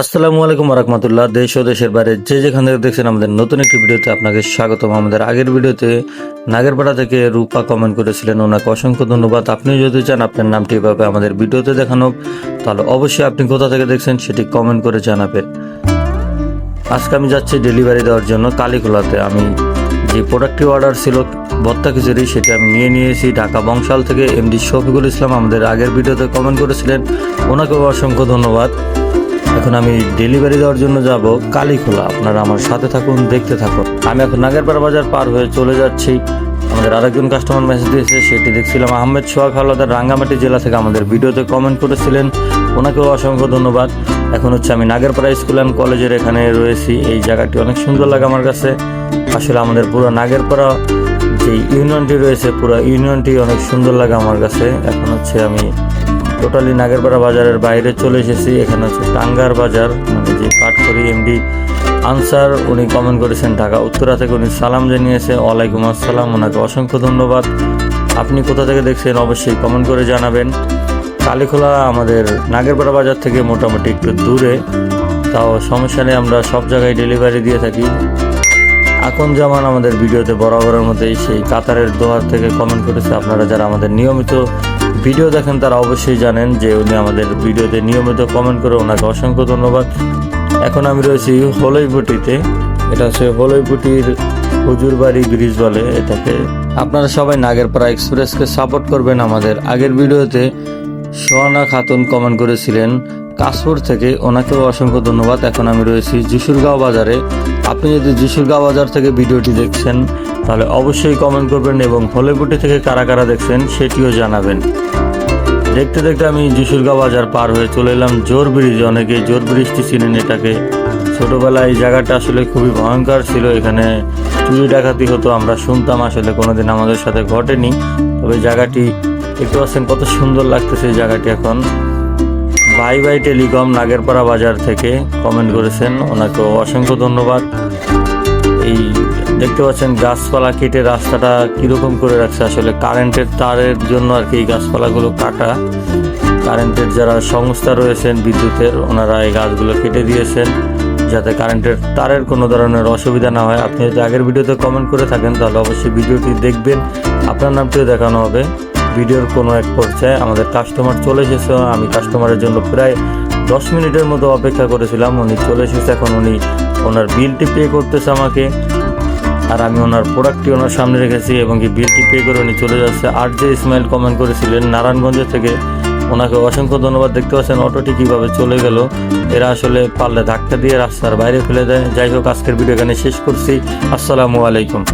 আসসালামু আলাইকুম রহমতুল্লাহ দেশ ও দেশের বাইরে যে যেখান থেকে দেখছেন আমাদের নতুন একটি ভিডিওতে আপনাকে স্বাগতম। আমাদের আগের ভিডিওতে নাগেরপাড়া থেকে রূপা কমেন্ট করেছিলেন। ওনাকে অসংখ্য ধন্যবাদ। আপনি যদি চান আপনার নামটি এভাবে আমাদের ভিডিওতে দেখানো, তাহলে অবশ্যই আপনি কোথা থেকে দেখছেন সেটি কমেন্ট করে জানাবেন। আজকে আমি যাচ্ছি ডেলিভারি দেওয়ার জন্য কালীখোলাতে। আমি যে প্রোডাক্টটি অর্ডার ছিল, ভত্তা খিচুড়ি, সেটি আমি নিয়ে নিয়েছি। ঢাকা বংশাল থেকে এমডি শফিকুল ইসলাম আমাদের আগের ভিডিওতে কমেন্ট করেছিলেন। ওনাকেও অসংখ্য ধন্যবাদ। এখন আমি ডেলিভারি দেওয়ার জন্য যাব কালীখোলা। আপনারা আমার সাথে থাকুন, দেখতে থাকুন। আমি এখন নাগেরপাড়া বাজার পার হয়ে চলে যাচ্ছি। আমাদের আরেকজন কাস্টমার মেসেজ দিয়েছে, সেটি দেখছিলাম আহমেদ সোহাগ হাওলাদার রাঙ্গামাটি জেলা থেকে আমাদের ভিডিওতে কমেন্ট করেছিলেন। ওনাকেও অসংখ্য ধন্যবাদ। এখন হচ্ছে আমি নাগেরপাড়া স্কুল অ্যান্ড কলেজের এখানে রয়েছি। এই জায়গাটি অনেক সুন্দর লাগে আমার কাছে। আসলে আমাদের পুরো নাগেরপাড়া যে ইউনিয়নটি রয়েছে, পুরো ইউনিয়নটি অনেক সুন্দর লাগে আমার কাছে। এখন হচ্ছে আমি টোটালি নাগেরপাড়া বাজারের বাইরে চলে এসেছি। এখানে হচ্ছে টাঙ্গার বাজার মানে যে পাটকরি এমডি আনসার, উনি কমেন্ট করেছেন ঢাকা উত্তরা থেকে, উনি সালাম জানিয়েছে, ওয়ালাইকুম আসসালাম, ওনাকে অসংখ্য ধন্যবাদ। আপনি কোথা থেকে দেখছেন অবশ্যই কমেন্ট করে জানাবেন। কালীখোলা আমাদের নাগেরপাড়া বাজার থেকে মোটামুটি একটু দূরে। তাও সমস্যা নেই, আমরা সব জায়গায় ডেলিভারি দিয়ে থাকি। এখন যেমন আমাদের ভিডিওতে বরাবরের মধ্যেই সেই কাতারের দোহার থেকে কমেন্ট করেছে। আপনারা যারা আমাদের নিয়মিত ভিডিও দেখেন, তারা অবশ্যই জানেন যে উনি আমাদের ভিডিওতে নিয়মিত কমেন্ট করে ওনাকে অসংখ্য ধন্যবাদ। এখন আমি রয়েছি হলইপুটিতে। এটা হচ্ছে হলইপুটির হুজুরবাড়ি ব্রিজ বলে এটাকে। আপনারা সবাই নাগেরপাড়া এক্সপ্রেসকে সাপোর্ট করবেন আমাদের। আগের ভিডিওতে সোহানা খাতুন কমেন্ট করেছিলেন কাশপুর থেকে। ওনাকেও অসংখ্য ধন্যবাদ। এখন আমি রয়েছি যিশুরগাঁও বাজারে। আপনি যদি যিশুরগাঁও বাজার থেকে ভিডিওটি দেখছেন, তাহলে অবশ্যই কমেন্ট করবেন এবং হলেপুটি থেকে কারা কারা দেখছেন, সেটিও জানাবেন। দেখতে দেখতে আমি যিশুরগাঁও বাজার পার হয়ে চলে এলাম জোর ব্রিজ। অনেকে জোর ব্রিজটি চিনেন এটাকে। ছোটোবেলায় এই জায়গাটা আসলে খুবই ভয়ঙ্কর ছিল। এখানে চুরি ডাকাতি হতো, আমরা শুনতাম আসলে কোনোদিন আমাদের সাথে ঘটেনি। তবে জায়গাটি দেখতে পাচ্ছেন কত সুন্দর লাগতেছে এই জায়গাটি এখন। বাই বাই টেলিকম, নাগেরপাড়া বাজার থেকে কমেন্ট করেছেন। ওনাকে অসংখ্য ধন্যবাদ। এই দেখতে পাচ্ছেন গাছপালা কেটে রাস্তাটা কীরকম করে রাখছে। আসলে কারেন্টের তারের জন্য আর কি এই গাছপালাগুলো কাটা। কারেন্টের যারা সংস্থা রয়েছেন বিদ্যুতের, ওনারা এই গাছগুলো কেটে দিয়েছেন যাতে কারেন্টের তারের কোনো ধরনের অসুবিধা না হয়। আপনি যদি আগের ভিডিওতে কমেন্ট করে থাকেন, তাহলে অবশ্যই ভিডিওটি দেখবেন। আপনার নামটিও দেখানো হবে। ভিডিওর কোনো এক পর্যায়ে আমাদের কাস্টমার চলে এসেছে। আমি কাস্টমারের জন্য প্রায় দশ মিনিটের মতো অপেক্ষা করেছিলাম। উনি চলে এসেছে, এখন উনি ওনার বিলটি পে করতেছে আমাকে। আর আমি ওনার প্রোডাক্টটি ওনার সামনে রেখেছি এবং কি বিলটি পে করে উনি চলে যাচ্ছে। আর যে ইসমাইল কমেন্ট করেছিলেন, নারায়ণগঞ্জ থেকে, ওনাকে অসংখ্য ধন্যবাদ। দেখতে পাচ্ছেন অটোটি কীভাবে চলে গেল। এরা আসলে পাল্লে ধাক্কা দিয়ে রাস্তার বাইরে ফেলে দেয়। যাই হোক, আজকের ভিডিও এখানে শেষ করছি। আসসালামু আলাইকুম।